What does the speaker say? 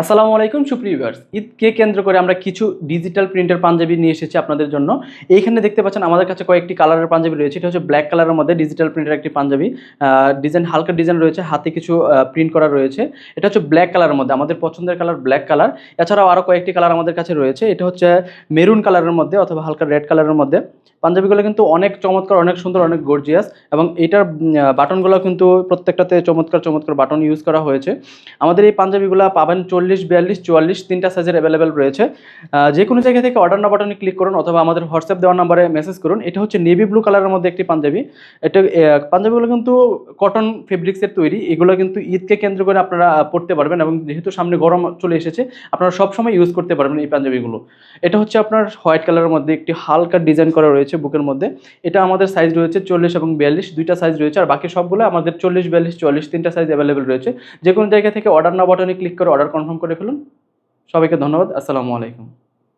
আসসালামু আলাইকুম সুপ্রিয় ভিউয়ার্স। ঈদকে কেন্দ্র করে আমরা কিছু ডিজিটাল প্রিন্টের পাঞ্জাবি নিয়ে এসেছি আপনাদের জন্য। এইখানে দেখতে পাচ্ছেন আমাদের কাছে কয়েকটি কালারের পাঞ্জাবি রয়েছে। এটা হচ্ছে ব্ল্যাক কালারের মধ্যে ডিজিটাল প্রিন্টের একটি পাঞ্জাবি। ডিজাইন, হালকা ডিজাইন রয়েছে। হাতে কিছু প্রিন্ট করা রয়েছে। এটা হচ্ছে ব্ল্যাক কালারের মধ্যে। আমাদের পছন্দের কালার ব্ল্যাক কালার। এছাড়াও আরও কয়েকটি কালার আমাদের কাছে রয়েছে। এটা হচ্ছে মেরুন কালারের মধ্যে অথবা হালকা রেড কালারের মধ্যে। পাঞ্জাবিগুলো কিন্তু অনেক চমৎকার, অনেক সুন্দর, অনেক গর্জিয়াস এবং এটার বাটনগুলো কিন্তু প্রত্যেকটাতে চমৎকার চমৎকার বাটন ইউজ করা হয়েছে। আমাদের এই পাঞ্জাবিগুলো পাবেন চল্লিশ, বিয়াল্লিশ, চুয়াল্লিশ তিনটা সাইজের অ্যাভেলেবেল রয়েছে। যে কোনো জায়গা থেকে অর্ডার না ক্লিক করুন অথবা আমাদের হোয়াটসঅ্যাপ দেওয়ার নাম্বারে মেসেজ করুন। এটা হচ্ছে নেভি ব্লু কালারের মধ্যে একটি পাঞ্জাবি। এটা পাঞ্জাবিগুলো কিন্তু কটন ফেব্রিক্সের তৈরি। এগুলো কিন্তু ঈদকে কেন্দ্র করে আপনারা পরতে পারবেন এবং যেহেতু সামনে গরম চলে এসেছে, আপনারা সবসময় ইউজ করতে পারবেন এই পাঞ্জাবিগুলো এটা হচ্ছে আপনার হোয়াইট কালারের মধ্যে একটি হালকা ডিজাইন করা রয়েছে বুকের মধ্যে। এটা আমাদের সাইজ রয়েছে চল্লিশ এবং বিয়াল্লিশ, দুইটা সাইজ রয়েছে। আর বাকি সবগুলো আমাদের চল্লিশ, বিয়াল্লিশ, চুয়াল্লিশ তিনটা সাইজ অ্যাভেলেবেল রয়েছে। যে কোনো জায়গা থেকে অর্ডার না বাটনে ক্লিক করে অর্ডার কনফার্ম করে ফেলুন। সবাইকে ধন্যবাদ। আসসালামু আলাইকুম।